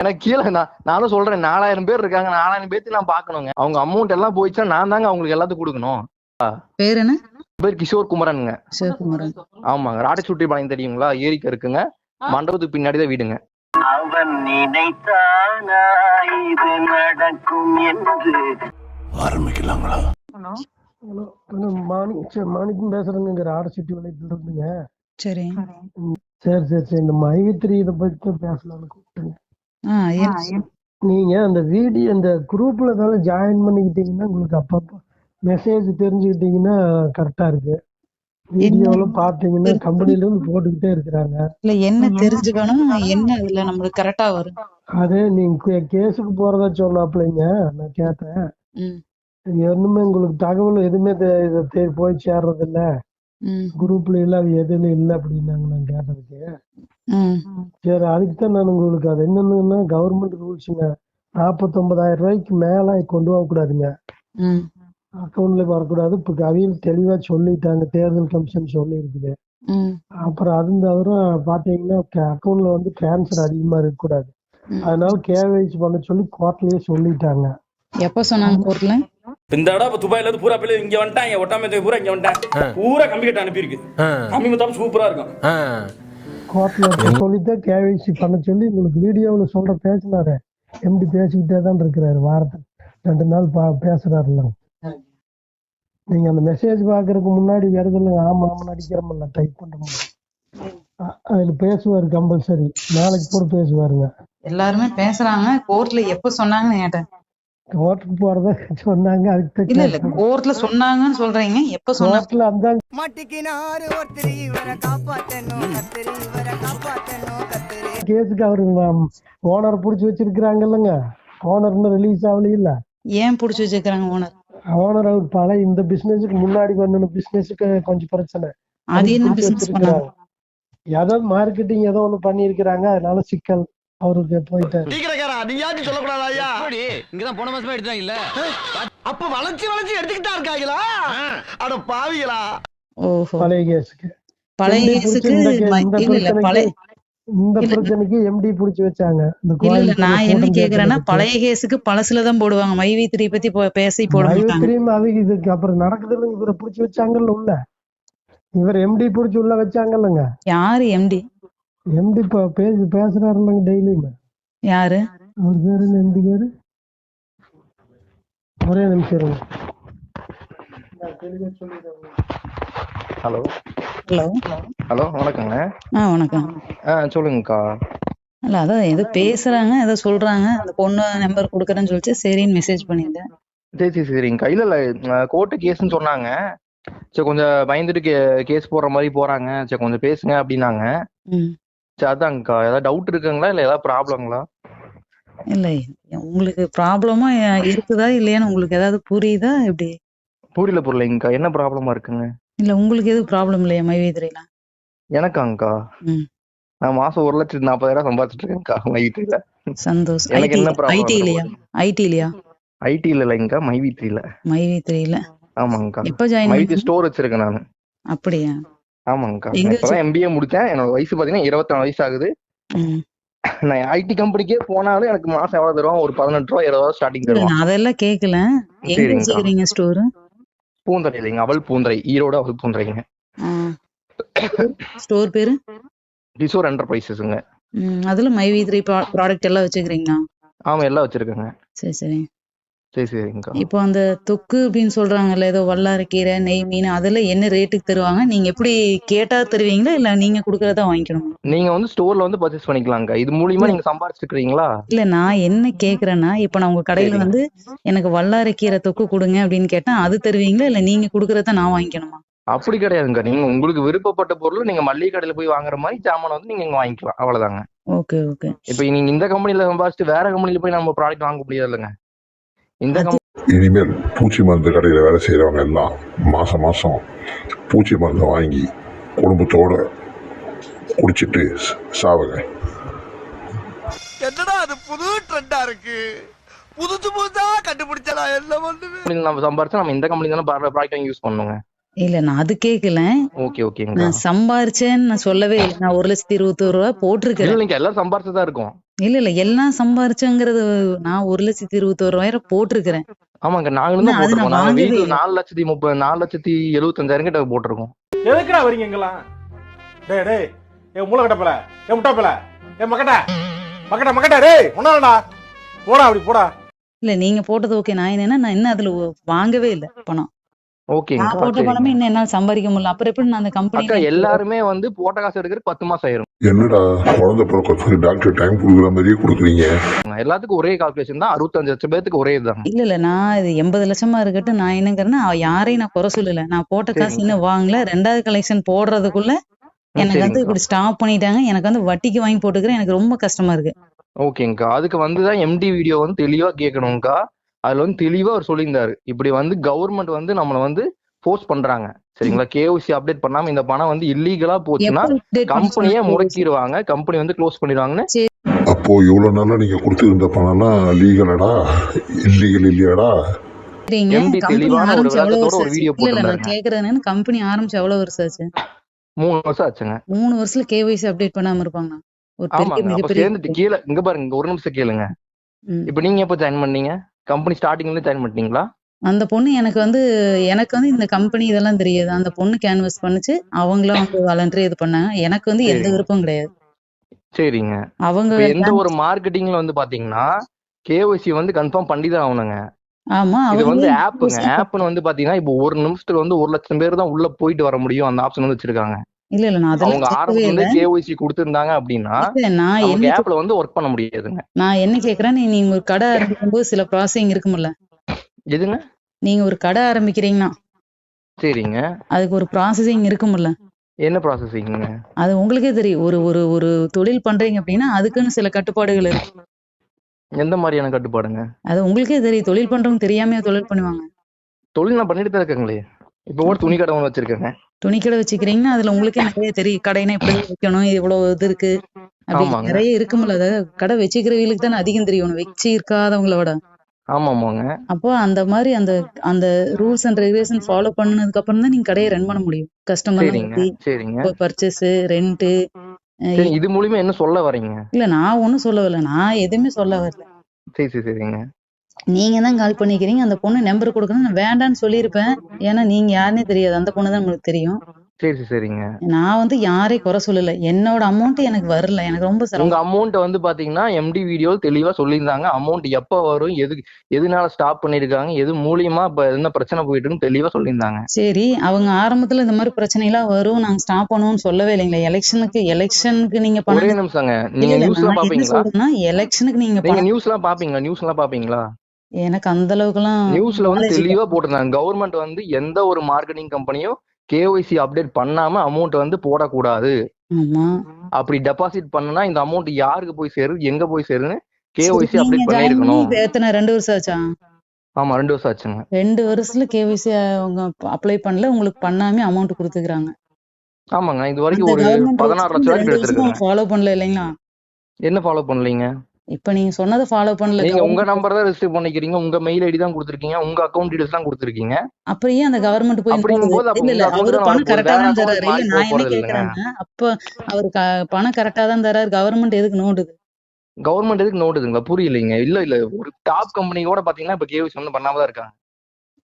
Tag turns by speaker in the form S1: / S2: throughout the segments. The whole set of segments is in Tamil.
S1: எனக்கு கீழே நான் நானும் சொல்றேன் நாலாயிரம் பேர் இருக்காங்க நாலாயிரம் பேர்த்து நான் பார்க்கணுங்க. அவங்க அமௌண்ட் எல்லாம் போயிடுச்சுன்னா நான் தாங்க அவங்களுக்கு எல்லாத்துக்கும் கொடுக்கணும்.
S2: பேர் என்ன?
S1: பேர் கிஷோர் குமரனுங்க. ஆமாங்க. ராடச்சுட்டி பாளையம் தெரியுங்களா? ஏரிக்க இருக்குங்க மண்டபத்துக்கு பின்னாடி தான் வீடுங்க.
S3: அவன் நினைத்தானா இது நடக்கும் என்று.
S4: ஆரம்பிக்கலாங்களா?
S5: ஹலோ. மாணி மாணிக்கம் பேசுறேங்க இங்க ஆர் சிட்டி விளையத்துல இருந்துங்க
S2: சரி
S5: சரி சரி சரி இந்த மைவித்திரி இதை பத்தி பேசலாம்னு கூப்பிட்டுங்க. நீங்க அந்த வீடியோ அந்த குரூப்ல ஏதாவது ஜாயின் பண்ணிக்கிட்டீங்கன்னா உங்களுக்கு அப்பப்போ மெசேஜ் தெரிஞ்சுக்கிட்டீங்கன்னா கரெக்டா இருக்கு. வீடியோல பாத்தீங்கன்னா கம்பெனில இருந்து போட்டுக்கிட்டே இருக்கிறாங்க.
S2: இல்ல என்ன தெரிஞ்சுக்கணும் என்ன இதுல நம்மளுக்கு கரெக்டா வரும்?
S5: அது நீங்க கேஸுக்கு போறதா சொன்னாப்லைங்க நான் கேட்டேன். ஒண்ணுமே உங்களுக்கு தகவல் எதுவுமே போய் சேர்றது இல்ல
S2: ம்
S5: குரூப்ல இல்ல எதுல இல்ல அப்படின்னாங்க நான் கேட்டதுக்கு. சரி அதுக்கு தான் நான் உங்களுக்கு அது என்னன்னா கவர்மெண்ட் ரூல்ஸுங்க நாற்பத்தொன்பதாயிரம் ரூபாய்க்கு மேல கொண்டு போக கூடாதுங்க
S2: ம்
S5: அக்கௌண்ட்ல வரக்கூடாது. இப்போ அவையில் தெளிவா சொல்லிட்டாங்க. தேர்தல் கமிஷன் சொல்லி இருக்குது
S2: ம்.
S5: அப்புறம் அது தவிர பாத்தீங்கன்னா அக்கௌண்ட்ல வந்து டிரான்ஸ்ஃபர் அதிகமா இருக்கக்கூடாது. அதனால கேவைசி பண்ண சொல்லி கோர்ட்லயே சொல்லிட்டாங்க.
S2: எப்ப சொன்னாங்க கோர்ட்ல
S6: இந்த இடம் இப்ப துபாயில இருந்து பூரா பிள்ளை இங்க வந்துட்டாங்க ஒட்டாமத்துக்கு பூரா இங்க வந்துட்டேன். பூரா கம்பி கட்ட அனுப்பியிருக்கு கம்பி முத்தாம சூப்பரா இருக்கும்.
S5: கோர்ட்ல சொல்லித்தான் கேவைசி பண்ண சொல்லி உங்களுக்கு வீடியோவுல சொல்ற பேசினாரு. எம்டி பேசிக்கிட்டே தான் இருக்கிறாரு. வாரத்துக்கு ரெண்டு நாள் பா பேசுறாருல்ல. நீங்க அந்த மெசேஜ் பாக்குறதுக்கு முன்னாடி வருது இல்லைங்க ஆமா ஆமா நடிக்கிறோம்ல டைப் பண்றோம் அதுல பேசுவாரு கம்பல்சரி நாளைக்கு கூட பேசுவாருங்க.
S2: எல்லாருமே பேசுறாங்க. கோர்ட்ல எப்ப சொன்னாங்கன்னு கேட்டேன்.
S5: கோர்ட்டுக்கு போறதா சொன்னாங்க அதுக்கு
S2: இல்ல இல்ல கோர்ட்ல சொன்னாங்கன்னு சொல்றீங்க. எப்ப சொன்னாங்க
S5: அந்த
S7: மட்டிக்கினாரு ஒருத்தர் இவரை காப்பாத்தணும் கத்திரி இவரை காப்பாத்தணும் கத்திரி.
S5: கேஸுக்கு அவரு ஓனர் புடிச்சு வச்சிருக்கிறாங்க இல்லைங்க ஓனர் இன்னும் ரிலீஸ் ஆகலையும் இல்ல.
S2: ஏன் புடிச்சு வச்சிருக்காங்க ஓனர்?
S5: ஓனர் அவர் பல இந்த பிசினஸுக்கு முன்னாடி பண்ணின பிசினஸுக்கு கொஞ்சம் பிரச்சனை.
S2: அது என்ன பிசினஸ் பண்ணாங்க.
S5: ஏதோ மார்க்கெட்டிங் ஏதோ ஒண்ணு பண்ணியிருக்கிறாங்க அதனால சிக்கல். அவருக்கு போயிட்டாரு.
S4: நீயாச்சும் சொல்லக்கூடாதா?
S8: இங்கதான் போன மாசமா எடுத்தாங்க இல்ல?
S4: அப்ப வளைச்சு வளைச்சு எடுத்துக்கிட்டா இருக்காங்களா? அட பாவிகளா.
S2: ஓஹோ.
S5: பழைய கேஸுக்கு.
S2: பழைய கேஸுக்கு இல்ல பழைய
S5: பிரச்சனைக்கு இந்த. பிரச்சனைக்கு எம்டி புடிச்சு வச்சாங்க. இந்த
S2: இல்ல நான் என்ன கேக்குறேன்னா. பழைய கேஸுக்கு பழசுலதான் போடுவாங்க. மைவி த்ரீ பத்தி பேசி போட மாட்டாங்க.
S5: மயில்த்திரியும் அது இதுக்கு அப்புறம் நடக்குது இல்லைங்க இவரை புடிச்சு வச்சாங்கல்ல உள்ள? இவர் எம்டி புடிச்சு உள்ள வச்சாங்கல்லங்க?
S2: யாரு எம்டி
S5: எம்டி பேசி பேசுறாரு இல்லைங்க டெய்லியும்.
S2: யாரு?
S5: அவர் பேரு என்ன? எம்டி பேரு? ஒரே நிமிஷம் இருங்க.
S1: ஹலோ
S2: ஹலோ
S1: ஹலோ வணக்கங்க.
S2: ஆ வணக்கம்.
S1: ஆ சொல்லுங்கக்கா.
S2: இல்ல அதான் ஏதோ பேசுறாங்க ஏதோ சொல்றாங்க. அந்த பொண்ணு நம்பர் கொடுக்குறேன்னு சொல்லிச்சு சரின்னு மெசேஜ் பண்ணியிருந்தேன்.
S1: சரி சரி சரிங்கக்கா. இல்ல இல்ல கோர்ட்டு கேஸ்ன்னு சொன்னாங்க. சரி கொஞ்சம் பயந்துட்டு கே கேஸ் போடுற மாதிரி போறாங்க. சரி கொஞ்சம் பேசுங்க அப்படின்னாங்க. சரி அதாங்கக்கா ஏதாவது டவுட் இருக்குங்களா? இல்ல ஏதாவது ப்ராப்ளங்களா
S2: இல்ல. உங்களுக்கு ப்ராப்ளமா இருக்குதா இல்லையான்னு உங்களுக்கு ஏதாவது புரியுதா எப்படி?
S1: புரியல புரியலைங்கக்கா என்ன ப்ராப்ளமா இருக்குங்க?
S2: இல்ல உங்களுக்கு எதுவும் ப்ராப்ளம் இல்லையா மைவேதிரில
S1: எனக்காங்கக்கா.
S2: ம்.
S1: நான் மாசம் ஒரு லட்சத்தி நாற்பதாயிரம் சம்பாதிச்சிட்டு இருக்கேன்க்கா மைவித்ரியில.
S2: சந்தோஷம்.
S1: எனக்கு
S2: ஐடி
S1: என்ன problem
S2: ஐடி இல்லையா? ஐடி இல்லையா?
S1: ஐடி இல்லைங்கக்கா மைவித்ரியில.
S2: மைவேதிரில
S1: ஆமாங்கக்கா.
S2: எப்ப ஜாயின்
S1: மைவித்ரி
S2: பண்ணீங்க
S1: ஸ்டோர் வச்சிருக்கேன் நான்.
S2: அப்படியா?
S1: ஆமாங்கக்கா.
S2: எங்க
S1: நான் இப்பதான் எம்பிஏ முடிச்சேன் என்னோட வயசு பாத்தீங்கன்னா இருபத்தி நாலு வயசு ஆகுது.
S2: ம்.
S1: நான் ஐடி கம்பெனிக்கே போனாலும் எனக்கு மாசம் எவ்வளவு தருவான் ஒரு பதினெட்டு ரூபா இருபது ரூபா ஸ்டார்டிங் தருவான்
S2: அதெல்லாம் கேக்கல. எங்க. வச்சுக்கிறீங்க ஸ்டோர்
S1: பூந்தரை இல்லைங்க அவள் பூந்தரை. ஈரோடு அவள் பூந்தரைங்க.
S2: ஸ்டோர் பேரு?
S1: கிஷோர் என்டர்பிரைசஸ்ங்க
S2: அதுல மைவி த்ரீ ப்ராடக்ட் எல்லாம் வச்சுக்கிறீங்களா?
S1: ஆமா எல்லாம் வச்சிருக்கேங்க.
S2: சரி சரி. இப்போ அந்த தொக்கு அப்படின்னு சொல்றாங்கல்ல ஏதோ வல்லாரக்கீரை நெய் மீன் அதெல்லாம் என்ன ரேட்டுக்கு தருவாங்க? நீங்க எப்படி கேட்டா தருவீங்களா? இல்ல நீங்க குடுக்கறதா வாங்கிக்கணுமா?
S1: நீங்க வந்து ஸ்டோர்ல வந்து பர்ச்சேஸ் பண்ணிக்கலாங்க இது மூலியமா நீங்க சம்பாரிச்சிருக்கீங்களா
S2: இல்ல நான் என்ன கேக்குறேன்னா இப்ப நான் உங்க கடையில. வந்து எனக்கு வல்லாரக்கீரை தொக்கு கொடுங்க அப்படின்னு கேட்டா அது தருவீங்களா? இல்ல நீங்க குடுக்கறத நான் வாங்கிக்கணுமா?
S1: அப்படி கிடையாதுங்க. நீங்க உங்களுக்கு விருப்பப்பட்ட பொருள் நீங்க மளிகை கடையில போய் வாங்குற மாதிரி ஜாமான் வந்து நீங்க வாங்கிக்கலாம். அவ்வளவுதாங்க.
S2: Okay okay.
S1: இப்ப நீங்க இந்த கம்பெனில சம்பாரிச்சுட்டு வேற கம்பெனில போய் நம்ம ப்ராடக்ட் வாங்க முடியாது இல்லைங்க இந்த
S9: இனிமேல் பூச்சி மருந்து கடையில் வேலை செய்கிறவங்க எல்லாம் மாதம் மாதம் பூச்சி மருந்தை வாங்கி குடும்பத்தோட குடிச்சிட்டு சாவுங்க.
S4: என்னடா அது புது ட்ரெண்டா இருக்கு? புதுசு புதுசா கண்டுபிடிச்சடா என்ன பண்ணுவேன்
S1: நம்ம சம்பாரிச்சா நம்ம இந்த கம்பெனி தானே ப்ராடக்ட் வாங்கி யூஸ் பண்ணுங்க
S2: இல்ல நான் அது கேக்கல.
S1: ஓகே ஓகேங்க
S2: நான் சம்பாரிச்சேன்னு நான் சொல்லவே இல்லை. நான் ஒரு லட்சத்தி இருபத்தோரு ரூபா போட்டிருக்கிறேன்.
S1: இல்ல நீங்க எல்லாரும் சம்பாரிச்சுதான் இருக்கும்.
S2: இல்ல இல்ல எல்லாம் சம்பாரிச்சேங்கிறது நான் ஒரு லட்சத்தி இருபத்தோரு ரூபாயிரம் போட்டிருக்கிறேன்.
S1: ஆமாங்க நாங்களும் தான் போட்டிருக்கோம். நாங்க வீட்டுல. நாலு லட்சத்தி முப்பது நாலு லட்சத்தி எழுபத்தஞ்சாயிரம் கிட்ட போட்டிருக்கோம்.
S6: எதுக்குடா வரீங்க இங்கெல்லாம்? டேய் டேய் ஏ மூளை கட்டப்பல ஏ முட்டாப்பல ஏ மக்கட்ட மக்கட்ட மக்கட்ட டேய் ஒன்னாலடா போடா அப்படி போடா.
S2: இல்ல நீங்க போட்டது ஓகே நான் என்னன்னா நான் இன்னும் அதுல வாங்கவே இல்லை பணம். நான் போட்ட பணமே இன்னும் என்னால சம்பாதிக்க முடியல. அப்புறம் எப்படி நான் அந்த கம்பெனி
S1: எல்லாருமே வந்து போட்ட காசு எடுக்கிற பத்து மாசம் ஆயிரும்.
S9: என்னடா குழந்தை பிறக்கிறதுக்கு டாக்டர் டைம் கொடுக்குற மாதிரியே கொடுக்குறீங்க.
S1: எல்லாத்துக்கும் ஒரே கால்குலேஷன் தான் அறுபத்தஞ்சு லட்சம் பேத்துக்கு ஒரே இதுதான்.
S2: இல்ல இல்ல நான் இது எண்பது லட்சமா இருக்கட்டும் நான் என்னங்கிறேன்னா யாரையும் நான் குறை சொல்லல. நான் போட்ட காசு. இன்னும் வாங்கல. ரெண்டாவது கலெக்ஷன் போடுறதுக்குள்ள எனக்கு வந்து. இப்படி ஸ்டாப் பண்ணிட்டாங்க. எனக்கு வந்து வட்டிக்கு வாங்கி போட்டுக்கிறேன். எனக்கு ரொம்ப கஷ்டமா இருக்கு.
S1: ஓகேங்கக்கா அதுக்கு வந்து தான் எம்டி வீடியோ வந்து தெளிவா கேட்கணும்க்கா. அதுல வந்து தெளிவா அவர் சொல்லியிருந்தாரு. இப்படி வந்து கவர்மெண்ட் வந்து நம்மள வந்து ஃபோர்ஸ் பண்றாங்க. சரிங்களா? கேஓசி அப்டேட் பண்ணாம இந்த பணம் வந்து இல்லீகலா போச்சுன்னா கம்பெனியே? முடக்கிடுவாங்க. கம்பெனி வந்து க்ளோஸ் பண்ணிடுவாங்கன்னு.
S9: அப்போ இவ்வளவு நாளா நீங்க கொடுத்துருந்த பணம்லாம் லீகலடா இல்லீகல் இல்லையாடா?
S2: கம்பெனி ஆரம்பிச்சு எவ்வளவு வருஷம்?
S1: ஒரு
S2: ஆச்சு?
S1: மூணு வருஷம் ஆச்சுங்க.
S2: மூணு வருஷத்துல கேவைசி அப்டேட் பண்ணாம இருப்பாங்க ஒரு பெரிய மிகப்பெரிய
S1: கீழே இங்க பாருங்க இங்க ஒரு நிமிஷம் கேளுங்க. இப்ப நீங்க எப்ப ஜாயின் பண்ணீங்க? கம்பெனி ஸ்டார்டிங்ல ஜாயின் பண்ணிட்டீங்களா?
S2: அந்த பொண்ணு எனக்கு வந்து எனக்கு வந்து இந்த கம்பெனி இதெல்லாம் தெரியாது. அந்த பொண்ணு கேன்வஸ் பண்ணுச்சு. அவங்களும் வந்து வாலண்டரி இது பண்ணாங்க. எனக்கு வந்து எந்த. விருப்பம் கிடையாது.
S1: சரிங்க.
S2: அவங்க
S1: எந்த ஒரு மார்க்கெட்டிங்ல வந்து பாத்தீங்கன்னா கேஒய்சி வந்து கன்ஃபார்ம் பண்ணி தான் ஆகணுங்க.
S2: ஆமா
S1: இது
S2: அவங்க
S1: வந்து ஆப்புங்க ஆப்னு வந்து பாத்தீங்கன்னா இப்போ ஒரு நிமிஷத்துக்கு வந்து ஒரு லட்சம் பேர் தான் உள்ள போயிட்டு வர முடியும். அந்த ஆப்ஷன் வந்து வச்சிருக்காங்க.
S2: இல்ல இல்ல நான்
S1: அவங்க
S2: அதெல்லாம்
S1: ஆரம்பத்துல இருந்தே கேஒய்சி கொடுத்திருந்தாங்க அப்படின்னா
S2: நான் என்ன
S1: ஆப்ல வந்து ஒர்க் பண்ண முடியாதுங்க.
S2: நான் என்ன கேக்குறேன் நீங்க ஒரு கடை ஆரம்பிக்கும் போது சில ப்ராசஸிங் இருக்கும்ல.
S1: எதுங்க?
S2: நீங்க ஒரு கடை ஆரம்பிக்கிறீங்கன்னா
S1: சரிங்க.
S2: அதுக்கு ஒரு ப்ராசஸிங் இருக்கும்ல.
S1: என்ன ப்ராசஸிங்க
S2: அது உங்களுக்கே தெரியும். ஒரு ஒரு ஒரு தொழில் பண்றீங்க அப்படின்னா அதுக்குன்னு சில கட்டுப்பாடுகள் இருக்கு.
S1: எந்த மாதிரியான கட்டுப்பாடுங்க?
S2: அது உங்களுக்கே தெரியும். தொழில் பண்றவங்க தெரியாம தொழில் பண்ணுவாங்க.
S1: தொழில் நான் பண்ணிட்டு தான் இருக்கேங்களே. இப்போ கூட துணி கடை ஒன்று வச்சிருக்கேங்க.
S2: துணிக்கடை வச்சுக்கிறீங்கன்னா அதுல உங்களுக்கே நிறைய தெரியும் கடைனா இப்படி வைக்கணும் இவ்வளவு இது இருக்கு. அப்படி. நிறைய இருக்கும்ல அதாவது கடை வச்சுக்கிறவங்களுக்கு தானே அதிகம் தெரியும் வச்சு இருக்காதவங்கள விட.
S1: ஆமா ஆமாங்க
S2: அப்போ அந்த மாதிரி அந்த அந்த ரூல்ஸ் அண்ட் ரெகுலேஷன் ஃபாலோ பண்ணதுக்கு அப்புறம் தான் நீங்க கடையை ரன் பண்ண முடியும். கஸ்டமர்
S1: சரிங்க
S2: பர்ச்சேஸ் ரெண்ட்
S1: இது மூலியமா என்ன சொல்ல வரீங்க
S2: இல்ல நான் ஒண்ணும் சொல்ல வரல நான் எதுவுமே சொல்ல வரல.
S1: சரி சரி சரிங்க.
S2: நீங்க தான் கால் பண்ணிக்கிறீங்க. அந்த பொண்ணு நம்பர் கொடுக்கணும். நான் வேண்டான்னு சொல்லியிருப்பேன். ஏன்னா நீங்க யாருன்னே தெரியாது. அந்த பொண்ணு தான் நம்மளுக்கு தெரியும்.
S1: சரி சரி சரிங்க.
S2: நான் வந்து யாரையும் குறை சொல்லல. என்னோட அமௌண்ட் எனக்கு வரல. எனக்கு ரொம்ப
S1: உங்க
S2: சிரமம்
S1: அமௌண்ட் வந்து பாத்தீங்கன்னா எம்டி வீடியோ தெளிவா சொல்லியிருந்தாங்க. அமௌண்ட் எப்ப வரும்? எது எதனால ஸ்டாப் பண்ணிருக்காங்க எது மூலியமா இப்ப என்ன பிரச்சனை போயிட்டு இருக்குன்னு தெளிவா சொல்லியிருந்தாங்க.
S2: சரி அவங்க ஆரம்பத்துல இந்த மாதிரி பிரச்சனை எல்லாம் வரும். நாங்க ஸ்டாப் பண்ணுவோம்னு சொல்லவே இல்லைங்களா. எலெக்ஷனுக்கு எலெக்ஷனுக்கு நீங்க பண்ண
S1: நிமிஷங்க. நீங்க நியூஸ் எல்லாம் பாப்பீங்களா?
S2: எலெக்ஷனுக்கு நீங்க பணம்
S1: நியூஸ் எல்லாம் பாப்பீங்களா? நியூஸ் எல்லாம் பாப்பீங்களா?
S2: எனக்கு அந்த அளவுக்கு எல்லாம்
S1: நியூஸ்ல வந்து. தெளிவா போட்டிருந்தாங்க. கவர்மெண்ட் வந்து எந்த ஒரு மார்க்கெட்டிங் கம்பெனியும் கேஒய்சி அப்டேட் பண்ணாம அமௌண்ட் வந்து போடக்கூடாது. அப்படி டெபாசிட் பண்ணனா இந்த அமௌண்ட் யாருக்கு போய் சேருது எங்க போய் சேருதுன்னு
S2: சரி,
S1: கேஒய்சி அப்டேட் பண்ணிருக்கணும்
S2: எத்தனை ரெண்டு வருஷம் ஆச்சா?
S1: ஆமா ரெண்டு வருஷம் ஆச்சுங்க.
S2: ரெண்டு வருஷத்துல கேவிசி அவங்க அப்ளை பண்ணல உங்களுக்கு பண்ணாம அமௌண்ட் கொடுத்துக்கிறாங்க.
S1: ஆமாங்க இது வரைக்கும் ஒரு பதினாறு லட்சம் வரைக்கும் எடுத்திருக்காங்க
S2: ஃபாலோ பண்ணல இல்லைங்களா?
S1: என்ன ஃபாலோ பண்ணலீங்க?
S2: இப்ப நீங்க சொன்னதை ஃபாலோ பண்ணல
S1: நீங்க உங்க நம்பர் தான் ரெஜிஸ்டர் பண்ணிக்கிறீங்க உங்க மெயில் ஐடி தான் கொடுத்துருக்கீங்க உங்க அக்கௌண்ட் டீடைல்ஸ் தான் கொடுத்துருக்கீங்க.
S2: அப்புறம் ஏன் அந்த கவர்மெண்ட் போய் இல்ல இல்ல அவரு பணம். கரெக்டா தான் தராரு. நான் என்ன. கேக்குறேன்னா அப்ப அவரு பணம் கரெக்டா தான் தராரு கவர்மெண்ட் எதுக்கு நோண்டுது
S1: கவர்மெண்ட் எதுக்கு நோட்டுதுங்களா புரியலைங்க. இல்ல இல்ல ஒரு டாப் கம்பெனி கூட பாத்தீங்கன்னா இப்ப கேவிஸ் வந்து பண்ணாம தான் இருக்காங்க.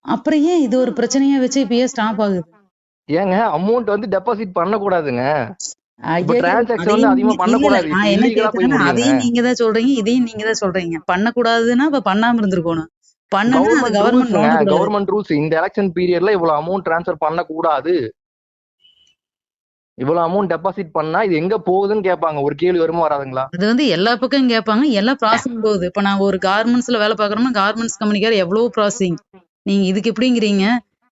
S2: அப்புறம் ஏன் இது ஒரு பிரச்சனையா வச்சு இப்ப ஏன் ஸ்டாப் ஆகுது?
S1: ஏங்க அமௌண்ட் வந்து டெபாசிட்
S2: ஐயா,
S1: transaction
S2: அதையும் நீங்க- நீங்க தான் சொல்றீங்க இதையும் நீங்க தான் சொல்றீங்க. பண்ணக்கூடாதுன்னா அப்ப பண்ணாம இருந்திருக்கணும்.
S1: கவர்மெண்ட் ரூல்ஸ் இந்த எலெக்ஷன் பீரியட்ல இவ்வளவு அமௌண்ட் ட்ரான்ஸ்ஃபர் பண்ணக்கூடாது. இவ்வளவு அமௌண்ட் டெபாசிட் பண்ணா இது எங்க போகுதுன்னு கேட்பாங்க. ஒரு கேள்வி வருமா வராதுங்களா?
S2: அது வந்து எல்லா பக்கம் கேட்பாங்க. எல்லா ப்ராசஸிங் போகுது. இப்ப நான் ஒரு கார்மெண்ட்ஸ்ல வேலை பாக்குறோம்னா கார்மெண்ட்ஸ் கம்பெனிக்கார எவ்வளவு ப்ராசஸிங் நீங்க இதுக்கு எப்படிங்கிறீங்க?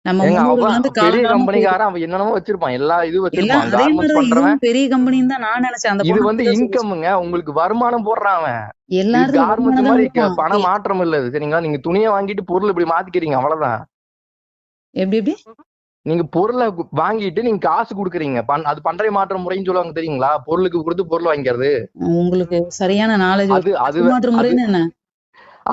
S1: பெரிய கம்பெனிக்காரன் அவன் என்னென்னமோ வச்சிருப்பான். எல்லா இது வச்சிருப்பான்.
S2: பெரிய கம்பெனின்னு தான் நான் நினைச்சேன். அந்த
S1: இது வந்து. இன்கம்ங்க உங்களுக்கு வருமானம் போடுறான் அவன்.
S2: எல்லாரும்
S1: மாதிரி பண மாற்றம் இல்ல இது. சரிங்களா? நீங்க துணியை வாங்கிட்டு பொருள் இப்படி மாத்திக்கிறீங்க. அவ்வளவுதான்.
S2: எப்படி எப்படி?
S1: நீங்க பொருளை வாங்கிட்டு நீங்க காசு கொடுக்குறீங்க. அது பண்டைய மாற்றம் முறைன்னு சொல்லுவாங்க தெரியுங்களா? பொருளுக்கு கொடுத்து பொருள் வாங்கிக்கிறது.
S2: உங்களுக்கு சரியான நாலேஜ்
S1: அது அது அது
S2: முறைன்னு என்ன?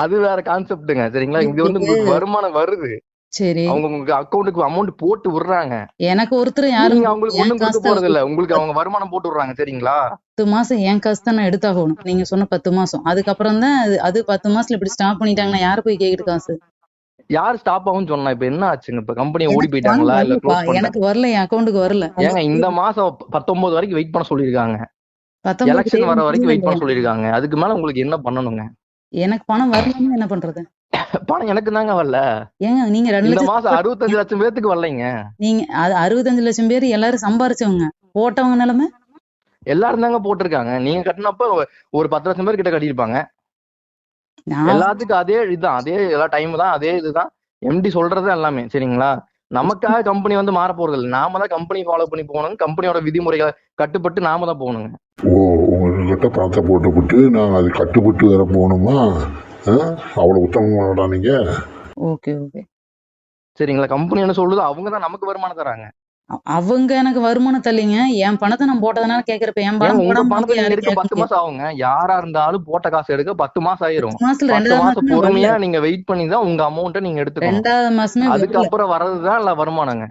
S1: அது வேற கான்செப்ட்டுங்க சரிங்களா? இங்க வந்து வருமானம் வருது.
S2: சரி.
S1: அவங்க அக்கௌண்ட்டுக்கு அமௌண்ட் போட்டு விடுறாங்க.
S2: எனக்கு ஒருத்தர் யாரும்
S1: அவங்களுக்கு ஒண்ணும் கொடுக்க போறது இல்ல உங்களுக்கு அவங்க வருமானம் போட்டு விடுறாங்க சரிங்களா?
S2: பத்து மாசம் என் காசு தான் நான் எடுத்தாகணும். நீங்க சொன்ன பத்து மாசம். அதுக்கப்புறம் தான் அது- பத்து மாசத்துல இப்படி ஸ்டாப் பண்ணிட்டாங்கன்னா யாரு போய் கேக்குது காசு?
S1: யார் ஸ்டாப் ஆகும்னு சொன்னா இப்ப என்ன ஆச்சுங்க? இப்ப கம்பெனி ஓடி போயிட்டாங்களா? இல்ல
S2: எனக்கு வரல என் அக்கௌண்ட்டுக்கு வரல.
S1: ஏங்க இந்த மாசம் பத்தொன்பது வரைக்கும் வெயிட் பண்ண சொல்லிருக்காங்க எலெக்ஷன் வர வரைக்கும் வெயிட் பண்ண. சொல்லிருக்காங்க அதுக்கு மேல உங்களுக்கு என்ன பண்ணணுங்க?
S2: எனக்கு பணம் வரலன்னு என்ன பண்றது?
S1: பணம் எனக்கு தாங்க வரல.
S2: ஏங்க நீங்க ரெண்டு
S1: இந்த
S2: லட்சம்
S1: மாசம் அறுபத்தஞ்சு லட்சம் பேத்துக்கு வரலைங்க.
S2: நீங்க அது அறுபத்தஞ்சு லட்சம் பேர் எல்லாரும் சம்பாரிச்சவங்க. போட்டவங்க நிலைமை?
S1: எல்லாரும் தாங்க போட்டிருக்காங்க. நீங்க கட்டினப்ப ஒரு பத்து லட்சம் பேர் கிட்ட கட்டியிருப்பாங்க.
S2: நான்
S1: எல்லாத்துக்கும் அதே இதுதான். அதே எல்லா டைம் தான் அதே இதுதான். எம்டி சொல்றது எல்லாமே சரிங்களா? நமக்காக கம்பெனி வந்து மாற போறது இல்லை. நாம தான் கம்பெனி ஃபாலோ பண்ணி போகணும். கம்பெனியோட விதிமுறைகளை கட்டுப்பட்டு நாம தான் போகணுங்க.
S9: ஓ உங்ககிட்ட பணத்தை போட்டுவிட்டு நாங்கள் அது கட்டுப்பட்டு வேற போகணுமா? அவ்வளோ உத்தமமாடா நீங்கள்
S2: ஓகே ஓகே.
S1: சரிங்களா கம்பெனி என்ன சொல்லுதோ அவங்க தான் நமக்கு வருமானம் தராங்க.
S2: அவங்க எனக்கு வருமானம் தள்ளிங்க என் பணத்தை நான் போட்டதுனால கேக்குறப்ப என் பணம்
S1: பணத்தை பத்து? மாசம் ஆகுங்க. யாரா இருந்தாலும் போட்ட காசு எடுக்க பத்து மாசம் ஆயிரும்.
S2: பத்து
S1: மாசம் பொறுமையா நீங்க வெயிட் பண்ணி தான் உங்க அமௌண்ட்டை நீங்க எடுத்துக்கணும்.
S2: ரெண்டாவது மாசமே
S1: அதுக்கப்புறம் வர்றதுதான் இல்ல வருமானங்க.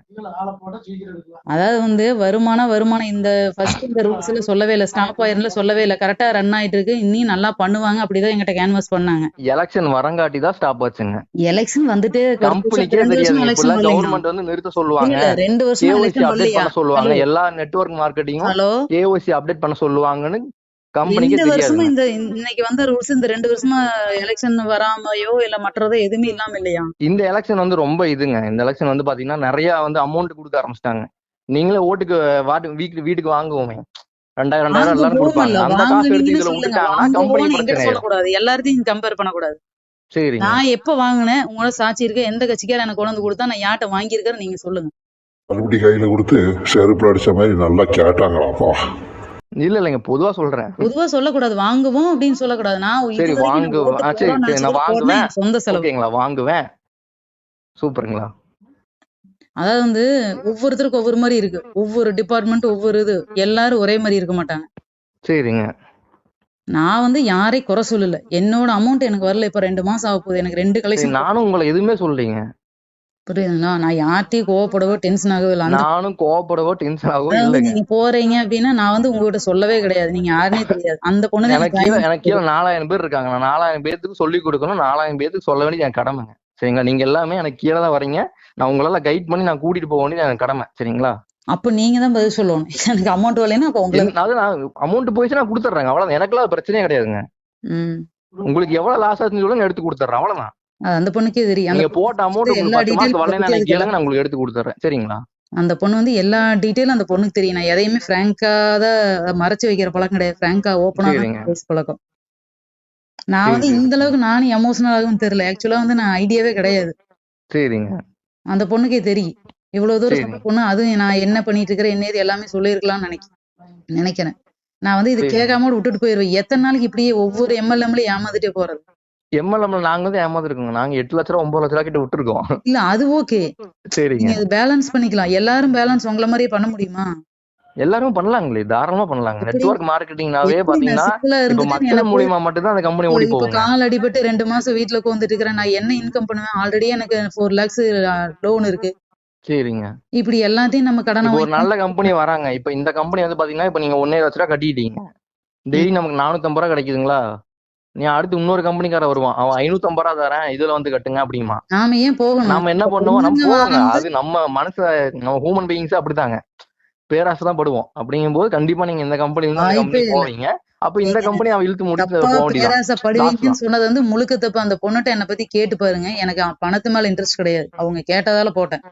S2: அதாவது வந்து வருமானம் வருமானம் இந்த ஃபர்ஸ்ட் இந்த ரூல்ஸ்ல சொல்லவே இல்லை. ஸ்டாப் ஆயிரும்ல சொல்லவே இல்லை. கரெக்டா ரன் ஆயிட்டு இருக்கு. இன்னும் நல்லா பண்ணுவாங்க. அப்படிதான் என்கிட்ட கேன்வாஸ் பண்ணாங்க.
S1: எலெக்ஷன் வரங்காட்டி தான் ஸ்டாப் ஆச்சுங்க.
S2: எலெக்ஷன் வந்துட்டே
S1: கம்பெனிக்கே தெரியாது. கவர்மெண்ட் வந்து நிறுத்த சொல்லுவாங்க.
S2: ரெண்டு வருஷம் எலெக்ஷன்
S1: அப்டேட் பண்ண சொல்லுவாங்க. எல்லா நெட்வொர்க் மார்க்கெட்டிங்கும் கேஒய்சி அப்டேட் பண்ண சொல்லுவாங்கன்னு கம்பெனிக்கே
S2: ரெண்டு வருஷமா இந்த இன்னைக்கு வந்த ரூல்ஸ் இந்த ரெண்டு வருஷமா எலெக்ஷன் வராமையோ இல்ல மற்றதோ எதுவுமே இல்லாம இல்லையா?
S1: இந்த எலெக்ஷன் வந்து ரொம்ப இதுங்க. இந்த எலெக்ஷன் வந்து பாத்தீங்கன்னா நிறைய வந்து அமௌண்ட் கொடுக்க ஆரம்பிச்சிட்டாங்க. நீங்களே ஓட்டுக்கு வாட்டு வீட்டுக்கு வீட்டுக்கு வாங்குவோமே. ரெண்டாயிரம் ரெண்டாயிரம் எல்லாரும் கொடுப்பாங்க. அந்த காசு எடுத்து இதுல விட்டுட்டாங்கன்னா கம்பெனி பிரச்சனை
S2: சொல்லக்கூடாது. எல்லாத்தையும் கம்பேர் பண்ணக்கூடாது.
S1: சரிங்க.
S2: நான் எப்ப வாங்கினேன்? உங்களோட சாட்சி இருக்க. எந்த கட்சிக்கார எனக்கு கொண்டு கொடுத்தா நான் யார்கிட்ட வாங்கியிருக்கேன்னு நீங்க சொல்லுங்க.
S9: மறுபடி கையில் கொடுத்து செருப்பு அடிச்ச மாதிரி நல்லா கேட்டாங்களாப்பா.
S1: இல்ல இல்லைங்க பொதுவா சொல்றேன்.
S2: பொதுவா சொல்லக்கூடாது. வாங்குவோம் அப்படின்னு சொல்லக்கூடாது. நான்
S1: சரி
S2: வரைக்கும் நான்
S1: வாங்குவேன்.
S2: சொந்த செலவு.
S1: ஓகேங்களா வாங்குவேன். சூப்பருங்களா?
S2: அதாவது வந்து ஒவ்வொருத்தருக்கும் ஒவ்வொரு மாதிரி இருக்கு. ஒவ்வொரு டிபார்ட்மெண்ட் ஒவ்வொரு இது. எல்லாரும் ஒரே மாதிரி இருக்க மாட்டாங்க.
S1: சரிங்க.
S2: நான் வந்து யாரையும் குறை சொல்லல. என்னோட அமௌண்ட் எனக்கு வரல. இப்ப ரெண்டு மாசம் ஆக போகுது. எனக்கு ரெண்டு கலெக்ஷன்
S1: நானும் உங்களை எதுவுமே சொல்லலைங்க.
S2: புரியுதுங்களா? நான் யார்ட்டையும் கோவப்படவோ டென்ஷன் ஆகவே இல்லை.
S1: நானும் கோவப்படவோ டென்ஷன் ஆகவோ இல்லைங்க.
S2: நீங்க போறீங்க அப்படின்னா நான் வந்து உங்ககிட்ட சொல்லவே கிடையாது. நீங்க யாருன்னே தெரியாது. அந்த பொண்ணு
S1: எனக்கு
S2: எனக்கு
S1: கீழே நாலாயிரம் பேர் இருக்காங்க. நான் நாலாயிரம் பேர்த்துக்கு சொல்லி கொடுக்கணும். நாலாயிரம் பேர்த்துக்கு சொல்ல வேண்டியது என் கடமைங்க. சரிங்களா? நீங்க எல்லாமே எனக்கு கீழே தான் வரீங்க நான் உங்களால கைட் பண்ணி நான் கூட்டிட்டு போக வேண்டியது எனக்கு கடமை. சரிங்களா?
S2: அப்ப நீங்க தான் பதில் சொல்லணும். எனக்கு அமௌண்ட் வரலைன்னா அப்ப உங்களுக்கு
S1: அது நான் அமௌண்ட் போயிடுச்சு நான் கொடுத்துட்றேங்க. அவ்வளவுதான். எனக்குலாம் பிரச்சனையே கிடையாதுங்க. உங்களுக்கு எவ்வளவு லாஸ் ஆச்சுன்னு சொல்லுங்க எடுத்து கொடுத்துட்றேன். அவ்வளவுதான்.
S2: அந்த பொண்ணுக்கே தெரியும். அந்த
S1: நீங்க போட்ட அமௌண்ட்
S2: எல்லா
S1: உங்களுக்கு கேளுங்க நான் எடுத்து கொடுத்துட்றேன் சரிங்களா?
S2: அந்த பொண்ணு வந்து எல்லா டீட்டெயிலும் அந்த பொண்ணுக்கு தெரியும். நான் எதையுமே ஃப்ராங்கா தான் மறைச்சு வைக்கிற பழக்கம் கிடையாது. ஃப்ராங்கா ஓப்பனா பழக்கம். நான் வந்து. இந்த அளவுக்கு நானும் எமோஷனல் ஆகும் தெரியல. ஆக்சுவலா வந்து நான் ஐடியாவே கிடையாது.
S1: சரிங்க.
S2: அந்த பொண்ணுக்கே தெரியும். இவ்வளவு தூரம் பொண்ணு அதுவும் நான் என்ன பண்ணிட்டு இருக்கிறேன் என்ன எல்லாமே சொல்லியிருக்கலாம்னு நினைக்கிறேன் நினைக்கிறேன். நான் வந்து இது. கேட்காம கூட விட்டுட்டு போயிருவேன். எத்தனை நாளைக்கு இப்படியே ஒவ்வொரு எம்எல்ஏம்லயும் ஏமாந்துட்டே போறது?
S1: எம்எல்எம்ல நாங்க வந்து ஏமாந்துருக்கோங்க. நாங்க எட்டு லட்ச ரூபா ஒன்பது லட்ச ரூபா கிட்ட விட்டுருக்கோம்.
S2: இல்ல அது ஓகே.
S1: சரிங்க.
S2: நீங்க பேலன்ஸ் பண்ணிக்கலாம். எல்லாரும் பேலன்ஸ் உங்கள மாதிரியே பண்ண முடியுமா?
S1: எல்லாரும் பண்ணலாங்களே. தாராளமா பண்ணலாங்க. நெட்வொர்க் மார்க்கெட்டிங்னாவே பாத்தீங்கன்னா மூலியமா மட்டும்தான் அந்த கம்பெனி ஓடி
S2: இப்ப
S1: போகுங்க.
S2: கால் அடிபட்டு ரெண்டு மாசம் வீட்டுல உட்காந்துட்டு இருக்கிறேன். நான் என்ன இன்கம் பண்ணுவேன்? ஆல்ரெடி எனக்கு ஃபோர் லேக்ஸ் லோன் இருக்கு.
S1: சரிங்க.
S2: இப்படி எல்லாத்தையும் நம்ம கடனை
S1: ஒரு நல்ல கம்பெனி வராங்க. இப்ப இந்த கம்பெனி வந்து பாத்தீங்கன்னா இப்ப நீங்க ஒன்னே லட்ச ரூபா கட்டிட்டீங்க. டெய்லி நமக்கு நானூத்தம்பது ரூபா கிடைக்குதுங்களா? நீ அடுத்து இன்னொரு கம்பெனிக்கார வருவான். அவன் ஐநூத்தம்பது ரூபா தரேன் இதுல வந்து கட்டுங்க அப்படிமா.
S2: நாம ஏன் போகணும்?
S1: நாம என்ன பண்ணுவோம்? நம்ம போவோங்க. அது நம்ம மனச நம்ம ஹியூமன் பீயிங்ஸ் அப்படிதாங்க பேராசை தான் படுவோம். அப்படிங்கும்போது கண்டிப்பா நீங்க இந்த கம்பெனி இருந்து அந்த
S2: வாய்ப்பே
S1: கம்பெனி
S2: இல்ல.
S1: போவீங்க. அப்ப இந்த கம்பெனி அவன் இழுத்து முடிச்சு போக
S2: பேராசப்படுவீங்கன்னு சொன்னது வந்து முழுக்க தப்பு. அந்த பொண்ணுகிட்ட என்னை பத்தி கேட்டு பாருங்க. எனக்கு பணத்து மேல இன்ட்ரெஸ்ட் கிடையாது. அவங்க கேட்டதால போட்டேன்.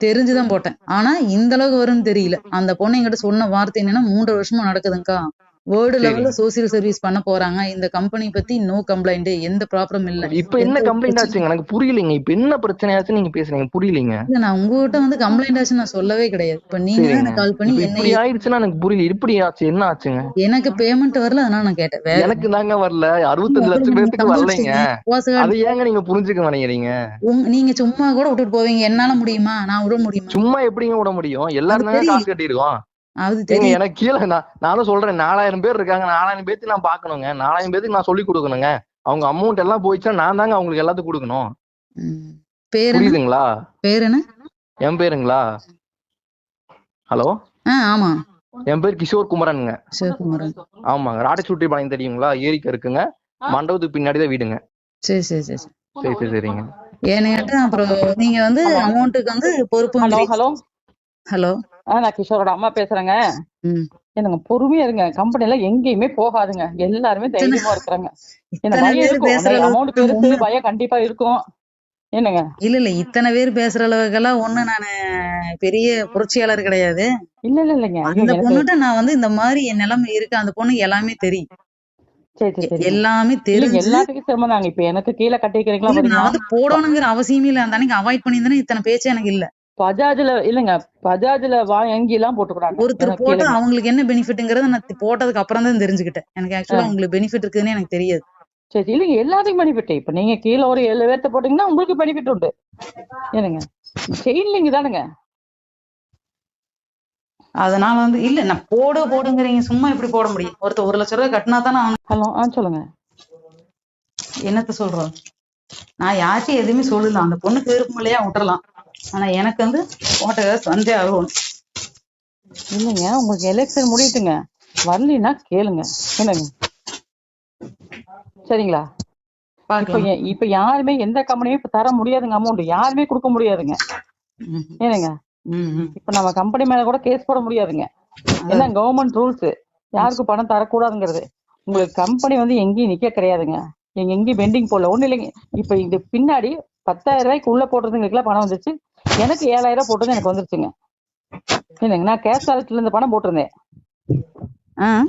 S2: தெரிஞ்சுதான் போட்டேன். ஆனா இந்த அளவுக்கு வரும்னு தெரியல. அந்த பொண்ணு என்கிட்ட சொன்ன வார்த்தை என்னன்னா மூன்று வருஷமா நடக்குதுங்கக்கா வேர்ல்டு. லெவல்ல சோசியல் சர்வீஸ் பண்ண போறாங்க. இந்த கம்பெனி பத்தி நோ கம்ப்ளைண்ட் எந்த ப்ராப்ளம் இல்ல.
S1: இப்ப என்ன கம்ப்ளைண்ட் ஆச்சுங்க? எனக்கு புரியலைங்க. இப்ப என்ன பிரச்சனையாச்சு நீங்க பேசுறீங்க? புரியலைங்க.
S2: நான் உங்ககிட்ட வந்து கம்ப்ளைண்ட் ஆச்சு நான் சொல்லவே கிடையாது. இப்ப நீங்க எனக்கு கால் பண்ணி என்ன
S1: இப்படி ஆயிடுச்சுன்னா எனக்கு புரியல. இப்படி ஆச்சு என்ன ஆச்சுங்க?
S2: எனக்கு பேமெண்ட் வரல அதனால நான் கேட்டேன்.
S1: எனக்கு தாங்க வரல. அறுபத்தஞ்சு லட்சம் பேர்த்துக்கு வரலைங்க. அதை ஏங்க நீங்க புரிஞ்சுக்க மாட்டேங்கிறீங்க?
S2: நீங்க சும்மா கூட விட்டுட்டு போவீங்க. என்னால முடியுமா? நான் விட முடியுமா?
S1: சும்மா எப்படிங்க விட முடியும்? எல்லாரும். காசு கட்டிடுவோம்
S2: அது
S1: ஏங்க
S2: தெரியும்
S1: எனக்கு கீழே நான் நானும் சொல்றேன் நாலாயிரம் பேர் இருக்காங்க நாலாயிரம் பேத்துக்கு நான் பாக்கணுங்க. நாலாயிரம் பேத்துக்கு நான் சொல்லி கொடுக்கணுங்க. அவங்க அமௌண்ட் எல்லாம் போயிடுச்சுன்னா நான் தாங்க அவங்களுக்கு எல்லாத்துக்கும் கொடுக்கணும்.
S2: பேர் என்ன?
S1: புரியுதுங்களா?
S2: பேர் என்ன?
S1: என் பேருங்களா? ஹலோ?
S2: ஆமா.
S1: என் பேர் கிஷோர் குமரனுங்க. ஆமாங்க. ராடச்சுட்டி பாளையம் தெரியுங்களா? ஏரிக்கு இருக்குங்க. மண்டபத்துக்கு பின்னாடி தான் வீடுங்க.
S2: சரி சரி சரி சரி.
S1: சரி சரி சரிங்க.
S2: ஏன்னு அப்புறம் நீங்க வந்து அமௌண்ட்டுக்கு வந்து பொறுப்பு
S10: ஹலோ. ஹலோ? நான் கிஷோரோட அம்மா பேசுறேங்க.
S2: ம்.
S10: என்னங்க பொறுமையா இருங்க. கம்பெனில எங்கேயுமே போகாதுங்க. எல்லாருமே தைரியமா இருக்கிறாங்க.
S2: இத்தனை
S10: பயம்
S2: பேர்
S10: இருக்கும்.
S2: பேசுற
S10: அமௌண்ட் பெருசு பயம் கண்டிப்பா இருக்கும். என்னங்க?
S2: இல்ல இல்ல. இத்தனை பேர் பேசுற அளவுக்கெல்லாம் ஒண்ணு நானு பெரிய புரட்சியாளர் கிடையாது.
S10: இல்ல இல்ல இல்லைங்க.
S2: அந்த
S10: எனக்கு
S2: பொண்ணுகிட்ட நான் வந்து இந்த மாதிரி என் நிலைமை இருக்கு. அந்த பொண்ணு எல்லாமே தெரியும். எல்லாமே தெரிஞ்சு
S10: எல்லாத்துக்கும் சிரமம் தாங்க இப்ப எனக்கு கீழே கட்டி வைக்கிறீங்களா
S2: இல்ல, நான் வந்து போடணுங்கிற அவசியமே இல்ல. அந்த அன்னைக்கு அவாய்ட் பண்ணியிருந்தேன் இத்தனை பேச்சு எனக்கு இல்ல.
S10: பஜாஜ்ல இல்லைங்க பஜாஜ்ல வாங்கி எல்லாம் போட்டுக்கிறாங்க
S2: ஒருத்தர் போட்டு. அவங்களுக்கு என்ன பெனிஃபிட்ங்கிறத நான் போட்டதுக்கு அப்புறம் தான் தெரிஞ்சுக்கிட்டேன். எனக்கு ஆக்சுவலா. உங்களுக்கு பெனிஃபிட் இருக்குதுன்னு எனக்கு தெரியாது.
S10: சரி இல்லைங்க எல்லாத்துக்கும் பெனிஃபிட் இப்ப நீங்க கீழே ஒரு ஏழு பேர்த்த போட்டீங்கன்னா உங்களுக்கு பெனிஃபிட் உண்டு. என்னங்க செயின் லிங்க் தானுங்க.
S2: அதனால வந்து இல்ல நான் போடு போடுங்கிறீங்க சும்மா எப்படி போட முடியும். ஒருத்தர் ஒரு லட்ச ரூபாய் கட்டினா தானே
S10: ஹலோ ஆ சொல்லுங்க.
S2: என்னத்த சொல்றோம்? நான் யார்ட்டையும் எதுவுமே சொல்லல. அந்த பொண்ணுக்கு விருப்பம் இல்லையா விட்டுறலாம். ஆனா எனக்கு வந்து ஓட்ட காசு வந்தே ஆகணும்
S10: இல்லைங்க உங்களுக்கு எலெக்ஷன் முடியட்டுங்க. வரலைன்னா கேளுங்க. என்னங்க? சரிங்களா? இப்ப யாருமே எந்த கம்பெனியும் இப்ப தர முடியாதுங்க அமௌண்ட் யாருமே கொடுக்க முடியாதுங்க. ஏனுங்க
S2: ம்.
S10: இப்ப நம்ம கம்பெனி மேல கூட கேஸ் போட முடியாதுங்க. ஏன்னா கவர்மெண்ட் ரூல்ஸ் யாருக்கும் பணம் தரக்கூடாதுங்கிறது. உங்களுக்கு கம்பெனி வந்து எங்கேயும் நிக்க கிடையாதுங்க. எங்க எங்கேயும் பெண்டிங் போடல. ஒண்ணு இல்லைங்க. இப்ப இது பின்னாடி பத்தாயிரம் ரூபாய்க்கு உள்ள போடுறதுங்களுக்குலாம் பணம் வந்துருச்சு. எனக்கு ஏழாயிரம் ரூபாய் போட்டது எனக்கு வந்துருச்சுங்க. என்னங்க நான் கேஷ் வாலெட்ல இருந்து பணம் போட்டிருந்தேன்.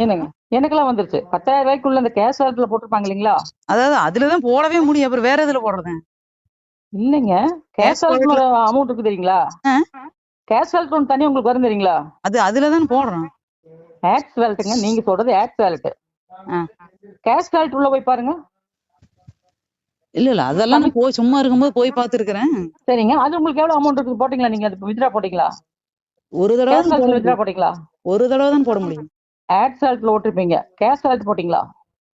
S10: என்னங்க எனக்கெல்லாம் வந்துருச்சு. பத்தாயிரம் ரூபாய்க்குள்ள இந்த கேஷ் வாலெட்ல போட்டிருப்பாங்க இல்லைங்களா?
S2: அதாவது அதுலதான் போடவே முடியும். அப்புறம் வேற எதுல போடுறது?
S10: இல்லைங்க கேஷ்
S2: Cash
S10: வாலெட் ஒரு அமௌண்ட் இருக்கு தெரியுங்களா. கேஷ் வாலெட் ஒன்று தனியா உங்களுக்கு வரும் தெரியுங்களா?
S2: அது அதுலதான் போடுறோம்.
S10: ஆக்ஸ் வேலட்டுங்க நீங்க சொல்றது ஆக்ஸ் வேலட். கேஷ் வேலட் உள்ள போய் பாருங்க.
S2: இல்ல இல்ல அதெல்லாம் நான் போய் சும்மா இருக்கும்போது போய் பார்த்திருக்கிறேன்.
S10: சரிங்க. அது உங்களுக்கு எவ்வளவு அமௌண்ட் இருக்கு போட்டீங்களா? நீங்க அது வித்ரா போட்டீங்களா?
S2: ஒரு தடவை தான் போட
S10: வேலட் வித்ரா
S2: முடியும்.
S10: போட்டீங்களா?
S2: ஒரு தடவை தான் போட முடியும்.
S10: ஆக்ஸ் வேலட்ல ஓட்டிருப்பீங்க கேஷ் வேலட் போட்டீங்களா?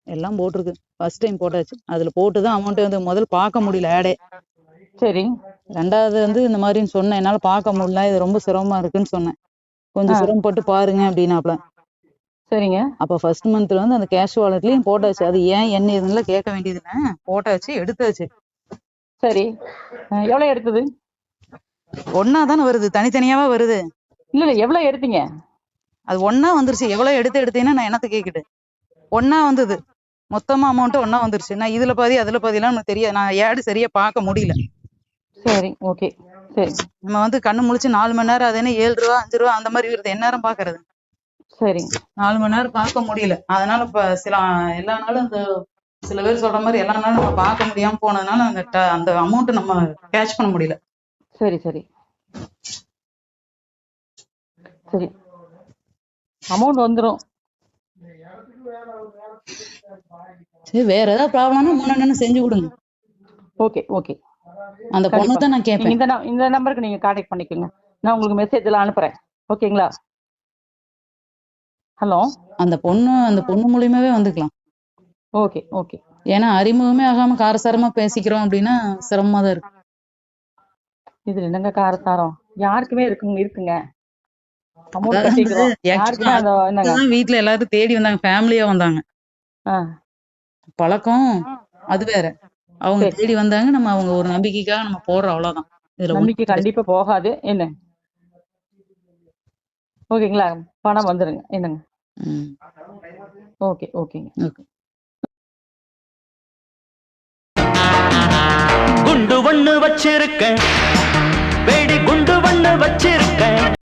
S2: எல்லாம் போட்டிருக்கு. ஃபர்ஸ்ட் டைம் போட்டாச்சு. அதுல போட்டு தான் அமௌண்ட் வந்து முதல்ல பார்க்க முடியல ஆடே
S10: சரி.
S2: ரெண்டாவது வந்து இந்த மாதிரின்னு சொன்னேன். என்னால பார்க்க முடியல. இது ரொம்ப சிரமமா இருக்குன்னு சொன்னேன். கொஞ்சம். சிரமப்பட்டு பாருங்க அப்படின்னாப்ல
S10: சரிங்க.
S2: அப்ப ஃபர்ஸ்ட் மந்த்ல வந்து அந்த கேஷ் வாலெட்லயும் போட்டாச்சு. அது ஏன் என்ன இதுன்னு கேட்க வேண்டியது இல்ல போட்டாச்சு எடுத்தாச்சு.
S10: சரி. எவ்வளவு எடுத்தது?
S2: ஒன்னா தானே வருது. தனித்தனியாவா வருது.
S10: இல்ல இல்ல எவ்வளவு எடுத்தீங்க?
S2: அது ஒண்ணா வந்துருச்சு. எவ்வளவு எடுத்து எடுத்தீங்கன்னா நான் என்னத்த கேக்குது? ஒண்ணா வந்தது. மொத்தமா அமௌண்ட் ஒண்ணா வந்துருச்சு. நான் இதுல பாதி அதுல பாதிலாம் எனக்கு தெரியாது. நான் ஏடு சரியா பார்க்க முடியல.
S10: சரி ஓகே சரி.
S2: நம்ம வந்து கண்ணு முழிச்சு நாலு மணி நேரம் அது என்ன ஏழு ரூபா அஞ்சு ரூபா அந்த மாதிரி வருது. என்ன நேரம் பாக்குறது?
S10: சரி.
S2: நாலு மணி நேரம் பார்க்க முடியல. அதனால இப்ப சில எல்லா நாளும் இந்த சில பேர் சொல்ற மாதிரி எல்லா நாளும் நம்ம பார்க்க முடியாம போனதுனால அந்த அந்த அமௌண்ட் நம்ம கேட்ச் பண்ண முடியல.
S10: சரி சரி. சரி. அமௌண்ட் வந்துரும்.
S2: சரி வேற ஏதாவது ப்ராப்ளம்னா முன்னாடி செஞ்சு கொடுங்க.
S10: ஓகே ஓகே
S2: அந்த பொண்ணு தான் நான் கேட்பேன்.
S10: இந்த இந்த நம்பருக்கு நீங்க கான்டாக்ட் பண்ணிக்கோங்க. நான் உங்களுக்கு மெசேஜ் எல்லாம் அனுப்புறேன். ஓகேங்களா ஹலோ?
S2: அந்த பொண்ணு அந்த பொண்ணு மூலியமாவே வந்துக்கலாம்.
S10: Okay okay.
S2: ஏன்னா அறிமுகமே ஆகாம காரசாரமா பேசிக்கிறோம் அப்படின்னா சிரமமா தான் இருக்கு.
S10: இதுல என்னங்க காரசாரம்? யாருக்குமே இருக்குங்க இருக்குங்க.
S2: வீட்ல எல்லாரும் தேடி வந்தாங்க ஃபேமிலியா வந்தாங்க. பழக்கம் அது வேற. அவங்க. தேடி வந்தாங்க நம்ம அவங்க ஒரு நம்பிக்கைக்காக நம்ம போடுறோம் அவ்வளவுதான். இதுல
S10: நம்பிக்கை கண்டிப்பா போகாது. என்ன? ஓகேங்களா? பணம் வந்துருங்க. என்னங்க? ஓகே ஓகேங்க.
S2: ஓகே குண்டு ஒண்ணு வச்சிருக்க வெடி
S3: குண்டு ஒண்ணு வச்சிருக்க